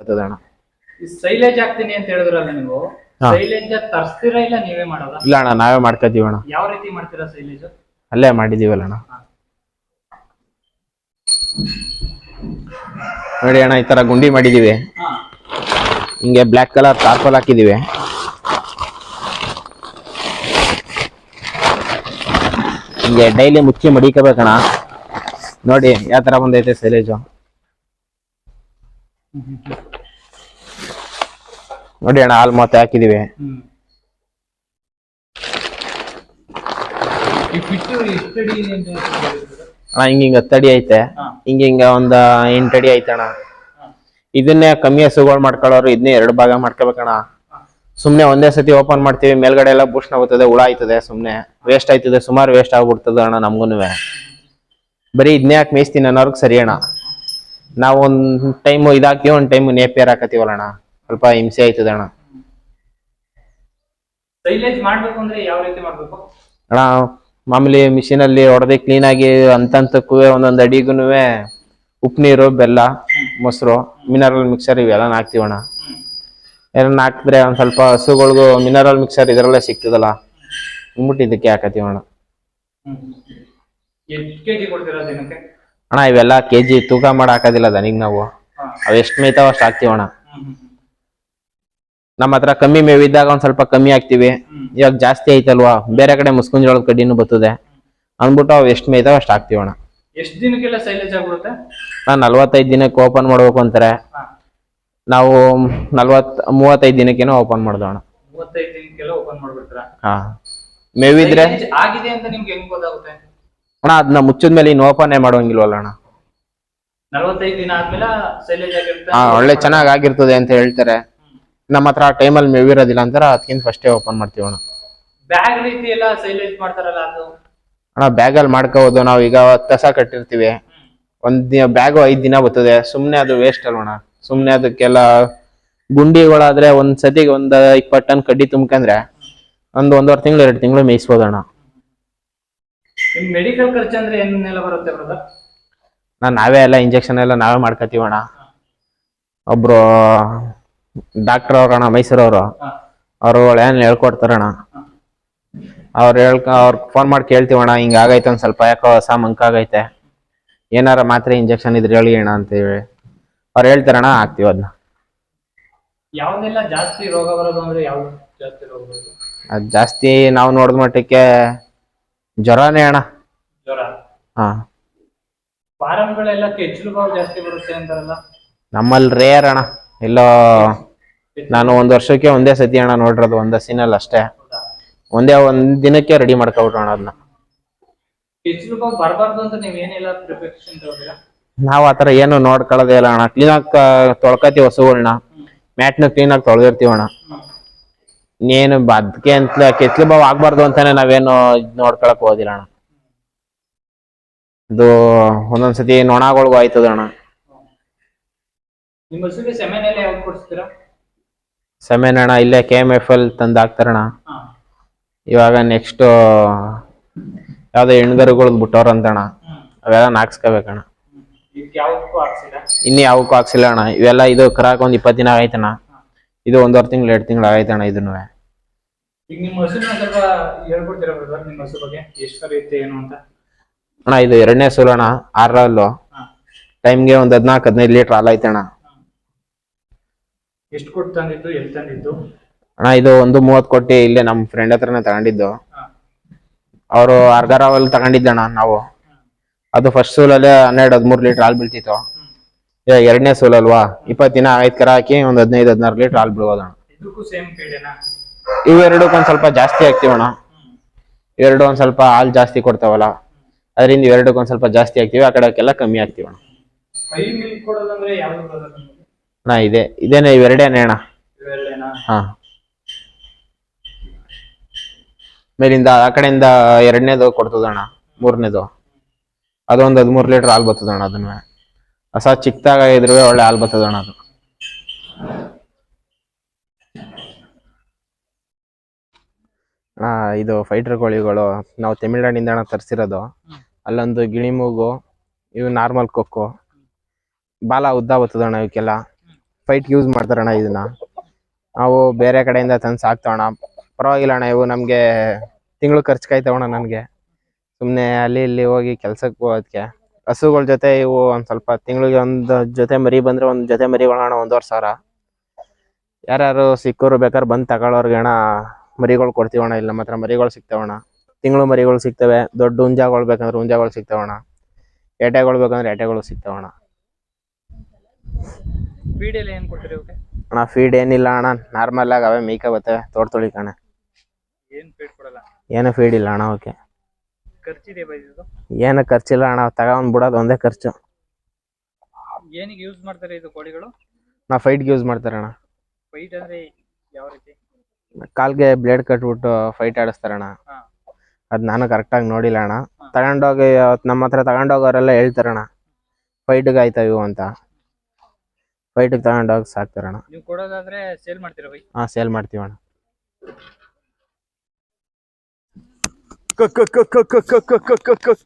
ಅಣ್ಣ. ಸೈಲೇಜ್ ಹಾಕ್ತೀನಿ ಅಂತ ಹೇಳಿದ್ರಲ್ಲ ನೀವು ಹಾ. ಸೈಲೇಜ್ ತರ್ಸ್ತೀರಾ ಇಲ್ಲ ನೀವೇ ಮಾಡೋದಾ? ಇಲ್ಲ ಅಣ್ಣ ನಾವೇ ಮಾಡ್ಕೋತೀವಿ ಅಣ್ಣ. ಯಾವ ರೀತಿ ಮಾಡ್ತೀರಾ ಸೈಲೇಜ್ ಅಲ್ಲೇ ಮಾಡಿದೀವಲ್ಲ ಅಣ್ಣ. ನೋಡಿ ಅಣ್ಣ ಈ ತರ ಗುಂಡಿ ಮಾಡಿದೀವಿ. ಹಾ. ಹಿಂಗೆ ಬ್ಲಾಕ್ ಕಲರ್ ಟಾರ್ಪಲ್ ಹಾಕಿದೀವಿ. ಹಿಂಗೆ ಡೈಲಿ ಮುಚ್ಚಿ ಮಡಿಕೋಬೇಕಣ್ಣ. ನೋಡಿ ಯಾವ ತರ ಬಂದೈತೆ ಸೈಲೇಜು ನೋಡಿ ಅಣ್ಣ ಹಾಲ್ ಮತ್ತೆ ಹಾಕಿದೀವಿ? ಅಣ್ಣ ಹಿಂಗ ಹಿಂಗ ಹತ್ತಡಿ ಐತೆ. ಹಿಂಗ ಹಿಂಗ ಒಂದ ಎಂಟಡಿ ಐತಣ್ಣ ಹಾ. ಇದನ್ನೇ ಕಮ್ಮಿ ಹಸುಗಳು ಮಾಡ್ಕೊಳ್ಳೋರು ಇದನ್ನೇ ಎರಡು ಭಾಗ ಮಾಡ್ಕೋಬೇಕಣ್ಣ. ಸುಮ್ನೆ ಒಂದೇ ಸತಿ ಓಪನ್ ಮಾಡ್ತೀವಿ ಮೇಲ್ಗಡೆ ಎಲ್ಲ ಬೂಷಣ ಆಗುತ್ತದೆ ಹುಳ ಆಯ್ತದೆ ಸುಮ್ನೆ. ವೇಸ್ಟ್ ಆಯ್ತದೆ ಸುಮಾರು ವೇಸ್ಟ್ ಆಗ್ಬಿಡ್ತದೆ ಅಣ್ಣ ನಮ್ಗೂನುವೆ. ಬರೀ ಇದನ್ನೇ ಯಾಕೆ ಮೇಯ್ಸ್ತೀನಿ ಅನ್ನೋರ್ಗ್ ಸರಿ ಅಣ್ಣ. ನಾವು ಒಂದು ಟೈಮ್ ಇದಾಕ್ತೀವಿ ಒಂದು ಟೈಮ್ ನೇಪಿಯರ್ ಹಾಕತೀವಲ್ಲ ಅಣ್ಣ. ಸ್ವಲ್ಪ ಹಿಂಸೆ ಆಯ್ತದ ಅಣ್ಣ. ಸೈಲೇಜ್ ಮಾಡ್ಬೇಕು ಅಂದ್ರೆ ಯಾವ ರೀತಿ ಮಾಡ್ಬೇಕು? ಅಣ್ಣ ಮಾಮೂಲಿ ಮಿಷಿನ್ ಅಲ್ಲಿ ಹೊಡೆದು ಕ್ಲೀನ್ ಆಗಿ ಅಂತಂತಕ್ಕೂ ಒಂದೊಂದ್ ಅಡಿಗೂ ಉಪ್ಪು ನೀರು ಬೆಲ್ಲ ಮೊಸರು ಮಿನರಲ್ ಮಿಕ್ಸರ್ ಇವೆಲ್ಲ ಹಾಕ್ತಿವಣ್ಣ ಏನನ್ನ ಹಾಕಿದ್ರೆ ಒಂದ್ ಸ್ವಲ್ಪ ಹಸುಗಳ್ಗೂ ಮಿನರಲ್ ಮಿಕ್ಸರ್ ಇದರಲ್ಲೇ ಸಿಕ್ತದಲ್ಲ ಅಂದ್ಬಿಟ್ಟು ಇದಕ್ಕೆ ಹಾಕತೀವಣ್ಣ ಅಣ್ಣ. ಇವೆಲ್ಲ ಕೆಜಿ ತೂಕ ಮಾಡಿ ಹಾಕೋದಿಲ್ಲ ದನಿಗ್ ನಾವು. ಅವೆಷ್ಟು ಅವ್ ಎಷ್ಟ್ ಮೇಯ್ತಾವ ಅಷ್ಟು ಹಾಕ್ತಿವಣ್ಣ ನಮ್ಮ ಹತ್ರ ಕಮ್ಮಿ ಮೇವಿದ್ದಾಗ ಒಂದ್ ಸ್ವಲ್ಪ ಕಮ್ಮಿ ಆಗ್ತಿವಿ. ಇವಾಗ ಜಾಸ್ತಿ ಐತಲ್ವಾ? ಬೇರೆ ಕಡೆ ಮುಸ್ಕುಂಜೋಳದ ಕಡ್ಡಿನೂ ಬರ್ತದೆ. ಅಂದ್ಬಿಟ್ಟು ಅವ್ ಎಷ್ಟ್ ಮೇಯ್ತಾವ ಅಷ್ಟ್ ಹಾಕ್ತಿವಣ್ಣ ಎಷ್ಟು ದಿನಕ್ಕೆಲ್ಲ ಸೈಲೇಜ್ ಆಗ್ಬಿಡುತ್ತೆ? ನಾನು ನಲ್ವತ್ತೈದ್ ದಿನಕ್ಕೆ ಓಪನ್ ಮಾಡ್ಬೇಕು ಅಂತಾರೆ. ನಾವು ನಲ್ವತ್ ಮೂವತ್ತೈದು ದಿನಕ್ಕೇನೋ ಓಪನ್ ಮಾಡ್ದೋಣ ಮೂವತ್ತೈದು ದಿನಕ್ಕೆಲ್ಲ ಓಪನ್ ಮಾಡ್ಬಿಡ್ತೀರಾ? ಹಾ. ಮೇವಿದ್ರೆ Silage ಆಗಿದೆ ಅಂತ ನಿಮ್ಗೆ ಹೆಂಗ್ ಗೊತ್ತಾಗುತ್ತೆ? ಅಣ್ಣ ಅದನ್ನ ಮುಚ್ಚಿದ ಮೇಲೆ ಇನ್ನು ಓಪನ್ ಮಾಡೋಂಗಿಲ್ವಲ್ಲ ಅಣ್ಣ. ನಲವತ್ತೈದು ದಿನ ಆದ್ಮೇಲೆ ಸೈಲೇಜ್ ಆಗಿರುತ್ತೆ? ಹಾ ಒಳ್ಳೆ ಚೆನ್ನಾಗಿ ಆಗಿರ್ತದೆ ಅಂತ ಹೇಳ್ತಾರೆ. ನಮ್ಮ ಹತ್ರ ಆ ಟೈಮಲ್ಲಿ ಮೇವಿರೋದಿಲ್ಲ ಅಂತಾರೆ ಅದಕ್ಕಿಂತ ಫಸ್ಟೇ ಓಪನ್ ಮಾಡ್ತೀವಿ ಅಣ್ಣ. ಬ್ಯಾಗ್ ರೀತಿ ಎಲ್ಲ ಸೈಲೆಂಟ್ ಮಾಡ್ತಾರಲ್ಲ ಅದು? ಅಣ್ಣ ಬ್ಯಾಗಲ್ಲಿ ಮಾಡ್ಕೋಬೋದು. ನಾವು ಈಗ ಕಸ ಕಟ್ಟಿರ್ತೀವಿ. ಒಂದ್ ದಿನ ಬ್ಯಾಗು ಐದ್ ದಿನ ಬರ್ತದೆ. ಸುಮ್ನೆ ಅದು ವೇಸ್ಟ್ ಅಲ್ವಣ ಸುಮ್ನೆ ಅದಕ್ಕೆಲ್ಲ ಗುಂಡಿಗಳಾದ್ರೆ ಒಂದ್ ಸತಿಗೆ ಒಂದ್ ಇಪ್ಪತ್ತು ಟನ್ ಕಡ್ಡಿ ತುಂಬ್ಕಂದ್ರೆ ಒಂದ್ ಒಂದೂವರೆ ತಿಂಗಳು ಎರಡು ತಿಂಗಳು ಮೇಯಿಸ್ಬೋದಣ್ಣ ನಿಮ್ ಮೆಡಿಕಲ್ ಖರ್ಚು ಅಂದ್ರೆ ಏನೆಲ್ಲ ಬರುತ್ತೆ ಬ್ರದರ್ ನಾವೇ ಎಲ್ಲ ಇಂಜೆಕ್ಷನ್ ಎಲ್ಲ ನಾವೇ ಮಾಡ್ಕೋತೀವಣ್ಣ ಒಬ್ರು ಡಾಕ್ಟರ್ ಅವ್ರಣ್ಣ ಮೈಸೂರವರು ಅವರು. ಏನ್ ಹೇಳ್ಕೊಡ್ತಾರಣ್ಣ ಅವ್ರು ಹೇಳ್ಕ ಅವ್ರ ಫೋನ್ ಮಾಡಿ ಕೇಳ್ತೀವಣ್ಣ ಹಿಂಗ ಆಗೈತೆ ಒಂದ್ ಸ್ವಲ್ಪ ಯಾಕೋ ಹೊಸ ಮಂಕಾಗೈತೆ ಆಗೈತೆ. ಏನಾರ ಮಾತ್ರೆ ಇಂಜೆಕ್ಷನ್ ಇದ್ರೆ ಹೇಳಿ ಅಣ್ಣ ಅಂತೇಳಿ ಅವ್ರು ಹೇಳ್ತಾರಣ್ಣ ಹಾಕ್ತಿವಿ ಅದನ್ನ ಯಾವ್ದೆಲ್ಲ ಜಾಸ್ತಿ ರೋಗ ಬರೋದು ಅಂದ್ರೆ ಯಾವ್ದು ಜಾಸ್ತಿ ರೋಗ ಬರೋದು? ಅದ್ ಜಾಸ್ತಿ ನಾವು ನೋಡಿದ ಮಟ್ಟಕ್ಕೆ ಜ್ವರನೇ ಅಣ್ಣ. ಜ್ವರ. ಹಾ. ಫಾರಮ್ಗಳೆಲ್ಲ ಕೆಚ್ಚಲು ಬಾವು ಜಾಸ್ತಿ ಬರುತ್ತೆ ಅಂತಾರಲ್ಲ? ನಮ್ಮಲ್ಲಿ ರೇರ್ ಅಣ್ಣ. ಎಲ್ಲೋ ನಾನು ಒಂದು ವರ್ಷಕ್ಕೆ ಒಂದೇ ಸತಿ ಅಣ್ಣ ನೋಡಿರೋದು ಒಂದ್ ಸೀನಲ್ಲಿ ಅಷ್ಟೇ. ಒಂದೇ ಒಂದ್ ದಿನಕ್ಕೆ ರೆಡಿ ಮಾಡ್ಕೊಬಿಟ್ರು ಅಣ್ಣ ಅದನ್ನ ನಾವು ಆ ಆತರ ಏನು ನೋಡ್ಕೊಳ್ಳೋದೇ ಇಲ್ಲ ಅಣ್ಣ. ಕ್ಲೀನಾಗಿ ತೊಳ್ಕತಿ ಹಸುಗಳ್ನ. ಮ್ಯಾಟ್ನ ಕ್ಲೀನಾಗಿ ತೊಳೆದಿರ್ತೀವಿ ಅಣ್ಣ. ಇನ್ನೇನು ಬದ್ಕೆ ಅಂತ ಕೆತ್ಲು ಬಾವು ಆಗ್ಬಾರ್ದು ಅಂತಾನೆ ನಾವೇನು ನೋಡ್ಕೊಳಕ್ ಹೋದಿಲ್ಲ ಅಣ್ಣ. ಅದು ಒಂದೊಂದ್ಸತಿ ನೊಣಗಳಿಗೂ ಆಯ್ತದ ಅಣ್ಣ. ನಿಮ್ಮ ಹಸುಗೆ ಸೆಮೆನೆಲ್ಲ ಯಾವ್ದು ಕೊಡಿಸ್ತೀರಾ ಸೆಮೆನ್ ಅಣ್ಣ ಇಲ್ಲೇ ಕೆ ಎಂ ಎಫ್ ಎಲ್ ತಂದು ಹಾಕ್ತಾರಣ ಹಾ. ಇವಾಗ ನೆಕ್ಸ್ಟ್ ಯಾವ್ದೋ ಹೆಣ್ಗರುಗಳ್ ಬಿಟ್ಟವ್ರಂತಣ್ಣ ಅಂತಣ ಅವೆಲ್ಲ ನಾಕ್ಸ್ಕೋಬೇಕಣ್ಣ ಇದಕ್ಕೆ ಯಾವ್ದಕ್ಕೂ ಹಾಕ್ಸಿಲ್ಲ? ಇನ್ನು ಯಾವಕ್ಕೂ ಹಾಕ್ಸಿಲ್ಲ ಅಣ್ಣ. ಇವೆಲ್ಲ ಇದು ಕರಾಕ್ ಒಂದ್ ಇಪ್ಪತ್ತು ದಿನ ಆಗೈತಣ್ಣ ಇದು ಒಂದೂವರೆ ತಿಂಗಳು ಎರಡು ತಿಂಗಳು ಆಯ್ತಣ್ಣ ಇದನ್ನು ಈಗ ನಿಮ್ಮ ಹಸುನ ಸ್ವಲ್ಪ ಹೇಳ್ಕೊಡ್ತೀರಾ ಬ್ರದರ್ ನಿಮ್ಮ ಹಸು ಬಗ್ಗೆ? ಎಷ್ಟು ಕರೆಯುತ್ತೆ ಏನು ಅಂತ? ಅಣ್ಣ ಇದು ಎರಡನೇ ಸೂಲು ಆರ್ ಆರಲ್ಲು ಹಾ. ಟೈಮ್ಗೆ ಒಂದ್ ಹದಿನಾಲ್ಕು ಹದಿನೈದು ಲೀಟರ್ ಹಾಲು ಐತಣ್ಣ. ಎಷ್ಟು ಕೊಟ್ಟು ತಂದಿದ್ದು ಎಲ್ಲಿ ತಂದಿದ್ದು? ಅಣ್ಣ ಇದು ಒಂದು ಮೂವತ್ತು ಕೋಟಿ ಇಲ್ಲೇ ನಮ್ಮ ಫ್ರೆಂಡ್ ಹತ್ರನೇ ತಗೊಂಡಿದ್ದು. ಹಾ. ಅವರು ರಾವಲ್ ತಗೊಂಡಿದ್ದಣ್ಣ ನಾವು. ಅದು ಫಸ್ಟ್ ಸೂಲಲ್ಲೇ ಹನ್ನೆರಡು ಹದಿಮೂರು ಲೀಟರ್ ಹಾಲು ಬೀಳ್ತಿತ್ತು. ಎರಡನೇ ಸೂಲ್ ಅಲ್ವಾ ಇಪ್ಪತ್ತು ದಿನ ಐದು ಕರ ಹಾಕಿ ಒಂದ್ ಹದಿನೈದು ಹದಿನಾರು ಲೀಟರ್ ಹಾಲು ಬೀಳ್ಬೋದಣ್ಣ ಇದಕ್ಕೂ ಸೇಮ್ ಪೀಡೆನಾ? ಇವೆರಡಕ್ಕೆ ಒಂದ್ ಸ್ವಲ್ಪ ಜಾಸ್ತಿ ಹಾಕ್ತಿವಣ್ಣ ಇವೆರಡು ಒಂದ್ ಸ್ವಲ್ಪ ಹಾಲು ಜಾಸ್ತಿ ಕೊಡ್ತಾವಲ್ಲ. ಅದರಿಂದ ಇವೆರಡಕ್ಕೆ ಒಂದ್ ಸ್ವಲ್ಪ ಜಾಸ್ತಿ ಹಾಕ್ತಿವಿ ಆ ಕಡೆಲ್ಲ ಕಮ್ಮಿ ಹಾಕ್ತಿವಣ್ಣ ಕೈ ಮಿಲ್ಕ್ ಕೊಡೋದಂದ್ರೆ ಯಾವ್ದು ಬ್ರದರ್ ಅಣ್ಣ ಇದೆ ಇದೇನೆ ಇವೆರಡೇನೆ ಅಣ್ಣ? ಹಾ. ಮೇಲಿಂದ ಆ ಕಡೆಯಿಂದ ಎರಡನೇದು ಕೊಡ್ತದಣ್ಣ ಮೂರನೇದು. ಅದೊಂದು ಹದಿಮೂರು ಲೀಟರ್ ಹಾಲು ಬರ್ತದಣ್ಣ ಅದನ್ನ. ಹೊಸ ಚಿಕ್ಕದಾಗ ಇದ್ರೂ ಒಳ್ಳೆ ಹಾಲು ಬರ್ತದಣ್ಣ ಅದು. ಇದು ಫೈಟರ್ ಕೋಳಿಗಳು ನಾವು ತಮಿಳ್ನಾಡಿಂದ ಅಣ್ಣ ತರಿಸಿರೋದು. ಅಲ್ಲೊಂದು ಗಿಳಿಮೂಗು ಇವು ನಾರ್ಮಲ್ ಕೊಕ್ಕು ಬಾಲ ಉದ್ದ ಬರ್ತದಣ್ಣ ಇವಕ್ಕೆಲ್ಲ ಫೈಟ್ ಯೂಸ್ ಮಾಡ್ತಾರಣ್ಣ ಇದನ್ನ. ನಾವು ಬೇರೆ ಕಡೆಯಿಂದ ತಂದು ಸಾಕ್ತಾವಣ ಪರವಾಗಿಲ್ಲ ಅಣ್ಣ, ಇವು ನಮಗೆ ತಿಂಗಳು ಖರ್ಚು ಕಾಯ್ತವಣ ನನಗೆ. ಸುಮ್ಮನೆ ಅಲ್ಲಿ ಇಲ್ಲಿ ಹೋಗಿ ಕೆಲ್ಸಕ್ಕೆ ಹೋಗೋದಕ್ಕೆ ಹಸುಗಳ ಜೊತೆ ಇವು ಒಂದು ಸ್ವಲ್ಪ ತಿಂಗಳಿಗೆ ಒಂದು ಜೊತೆ ಮರಿ ಬಂದ್ರೆ ಒಂದು ಜೊತೆ ಮರಿ ಅಣ್ಣ ಒಂದೂವರೆ ಸಾವಿರ ಯಾರ್ಯಾರು ಸಿಕ್ಕೋರು ಬೇಕಾದ್ರೆ ಬಂದು ತಗೊಳ್ಳೋರ್ಗೆ ಅಣ್ಣ ಮರಿಗಳು ಕೊಡ್ತೀವಣ್ಣ ಇಲ್ಲ ನಮ್ಮ ಹತ್ರ ಮರಿಗಳು ಸಿಗ್ತಾವಣ್ಣ ತಿಂಗಳು ಮರಿಗಳು ಸಿಗ್ತವೆ, ದೊಡ್ಡ ಹುಂಜಾಗಳು ಬೇಕಂದ್ರೆ ಹುಂಜಾಗಳು ಸಿಗ್ತಾವಣ್ಣ ಏಟೆಗಳು ಬೇಕಂದ್ರೆ ಎಟೆಗಳು ಸಿಗ್ತಾವಣ್ಣ ಫೀಡ್ ಎಲ್ಲ ಏನ್ ಕೊಡ್ತೀರಿ ಇವಕ್ಕೆ ಅಣ್ಣ ಫೀಡ್ ಏನಿಲ್ಲ ಅಣ್ಣ. ನಾರ್ಮಲ್ ಆಗಿ ಅವೇ ಮೇಯ್ಕ ಬರ್ತವೆ ತೋಟ ತೊಳಿಕಣ ಏನ್ ಫೀಡ್ ಕೊಡಲ್ಲ? ಏನು ಫೀಡ್ ಇಲ್ಲ ಅಣ್ಣ ಓಕೆ ಖರ್ಚಿದೆ ಬೈ ಇದು ಏನು ಖರ್ಚಿಲ್ಲ ಅಣ್ಣ ತಗೊಂಡ್ ಬಿಡೋದು ಒಂದೇ ಖರ್ಚು. ಏನಿಗೆ ಯೂಸ್ ಮಾಡ್ತಾರೆ ಇದು ಕೋಳಿಗಳು ನಾ ಫೈಟ್ಗೆ ಯೂಸ್ ಮಾಡ್ತಾರೆ ಅಣ್ಣ. ಫೈಟ್ ಅಂದ್ರೆ ಯಾವ ರೀತಿ? ಕಾಲ್ಗೆ ಬ್ಲೇಡ್ ಕಟ್ಬಿಟ್ಟು ಫೈಟ್ ಆಡಿಸ್ತಾರಣ್ಣ ಹಾ. ಅದ್ ನಾನು ಕರೆಕ್ಟಾಗಿ ನೋಡಿಲ್ಲ ಅಣ್ಣ. ತಗೊಂಡೋಗಿ ಅವತ್ತು ನಮ್ಮ ಹತ್ರ ತಗೊಂಡೋಗೋರೆಲ್ಲ ಹೇಳ್ತಾರಣ್ಣ ಫೈಟ್ಗೆ ಆಯ್ತಾ ಇವು ಅಂತ. ಫೈಟಿಗೆ ತಗೊಂಡೋಗಿ ಸಾಕ್ತಾರಣ್ಣ ನೀವು ಕೊಡೋದಾದ್ರೆ ಸೇಲ್ ಮಾಡ್ತೀರಾ ಬೈ ಹಾ ಸೇಲ್ ಮಾಡ್ತೀವಣ್ಣ ಕ ಕ ಕ ಕ ಕ ಕ ಕ ಕ ಕ ಕ